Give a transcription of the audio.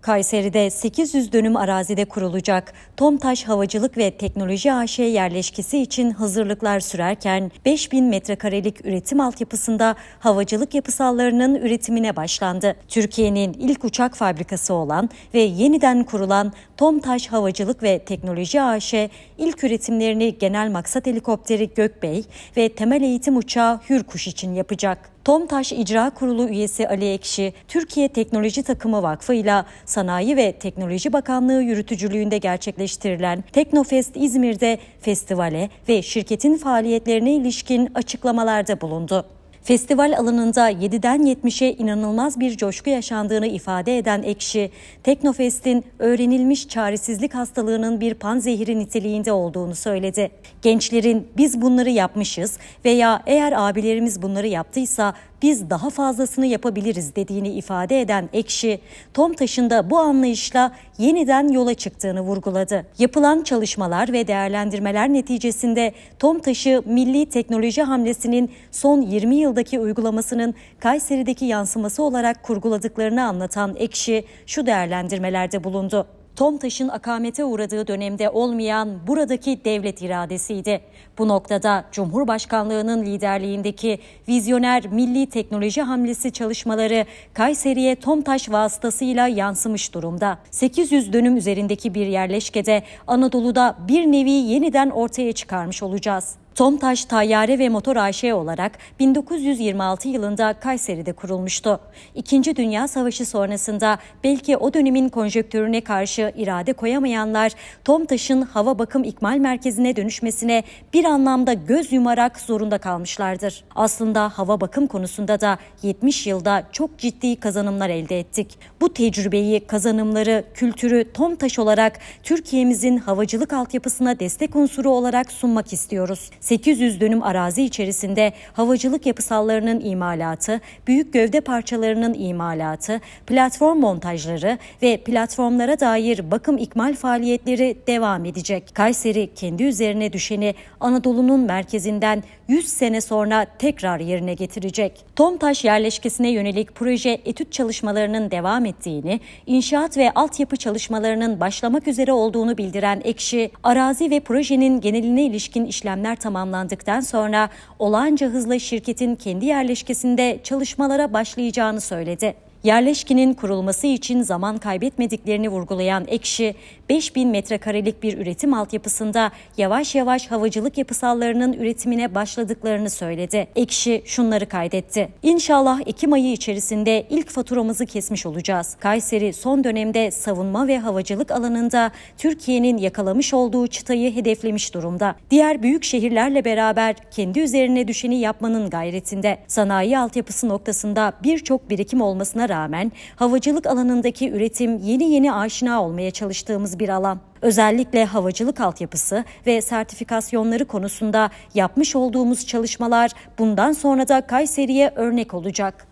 Kayseri'de 800 dönüm arazide kurulacak Tomtaş Havacılık ve Teknoloji AŞ yerleşkesi için hazırlıklar sürerken 5000 metrekarelik üretim altyapısında havacılık yapısallarının üretimine başlandı. Türkiye'nin ilk uçak fabrikası olan ve yeniden kurulan Tomtaş Havacılık ve Teknoloji AŞ ilk üretimlerini genel maksat helikopteri Gökbey ve temel eğitim uçağı Hürkuş için yapacak. Tomtaş İcra Kurulu üyesi Ali Ekşi, Türkiye Teknoloji Takımı Vakfı ile Sanayi ve Teknoloji Bakanlığı yürütücülüğünde gerçekleştirilen Teknofest İzmir'de festivale ve şirketin faaliyetlerine ilişkin açıklamalarda bulundu. Festival alanında 7'den 70'e inanılmaz bir coşku yaşandığını ifade eden Ekşi, Teknofest'in öğrenilmiş çaresizlik hastalığının bir panzehiri niteliğinde olduğunu söyledi. Gençlerin biz bunları yapmışız veya eğer abilerimiz bunları yaptıysa biz daha fazlasını yapabiliriz dediğini ifade eden Ekşi, TOMTAŞ'ın da bu anlayışla yeniden yola çıktığını vurguladı. Yapılan çalışmalar ve değerlendirmeler neticesinde TOMTAŞ'ı milli teknoloji hamlesinin son 20 yıldaki uygulamasının Kayseri'deki yansıması olarak kurguladıklarını anlatan Ekşi şu değerlendirmelerde bulundu. TOMTAŞ'ın akamete uğradığı dönemde olmayan buradaki devlet iradesiydi. Bu noktada Cumhurbaşkanlığının liderliğindeki vizyoner milli teknoloji hamlesi çalışmaları Kayseri'ye TOMTAŞ vasıtasıyla yansımış durumda. 800 dönüm üzerindeki bir yerleşkede Anadolu'da bir nevi yeniden ortaya çıkarmış olacağız. Tomtaş Tayyare ve Motor AŞ olarak 1926 yılında Kayseri'de kurulmuştu. İkinci Dünya Savaşı sonrasında belki o dönemin konjöktürüne karşı irade koyamayanlar Tomtaş'ın hava bakım ikmal merkezine dönüşmesine bir anlamda göz yumarak zorunda kalmışlardır. Aslında hava bakım konusunda da 70 yılda çok ciddi kazanımlar elde ettik. Bu tecrübeyi, kazanımları, kültürü Tomtaş olarak Türkiye'mizin havacılık altyapısına destek unsuru olarak sunmak istiyoruz. 800 dönüm arazi içerisinde havacılık yapısallarının imalatı, büyük gövde parçalarının imalatı, platform montajları ve platformlara dair bakım ikmal faaliyetleri devam edecek. Kayseri kendi üzerine düşeni Anadolu'nun merkezinden 100 sene sonra tekrar yerine getirecek. Tomtaş yerleşkesine yönelik proje etüt çalışmalarının devam ettiğini, inşaat ve altyapı çalışmalarının başlamak üzere olduğunu bildiren Ekşi, arazi ve projenin geneline ilişkin işlemler tamamlandıktan sonra olağanca hızla şirketin kendi yerleşkesinde çalışmalara başlayacağını söyledi. Yerleşkinin kurulması için zaman kaybetmediklerini vurgulayan Ekşi, 5000 metrekarelik bir üretim altyapısında yavaş yavaş havacılık yapısallarının üretimine başladıklarını söyledi. Ekşi şunları kaydetti. İnşallah Ekim ayı içerisinde ilk faturamızı kesmiş olacağız. Kayseri son dönemde savunma ve havacılık alanında Türkiye'nin yakalamış olduğu çıtayı hedeflemiş durumda. Diğer büyük şehirlerle beraber kendi üzerine düşeni yapmanın gayretinde. Sanayi altyapısı noktasında birçok birikim olmasına rağmen havacılık alanındaki üretim yeni yeni aşina olmaya çalıştığımız bir alan. Özellikle havacılık altyapısı ve sertifikasyonları konusunda yapmış olduğumuz çalışmalar bundan sonra da Kayseri'ye örnek olacak.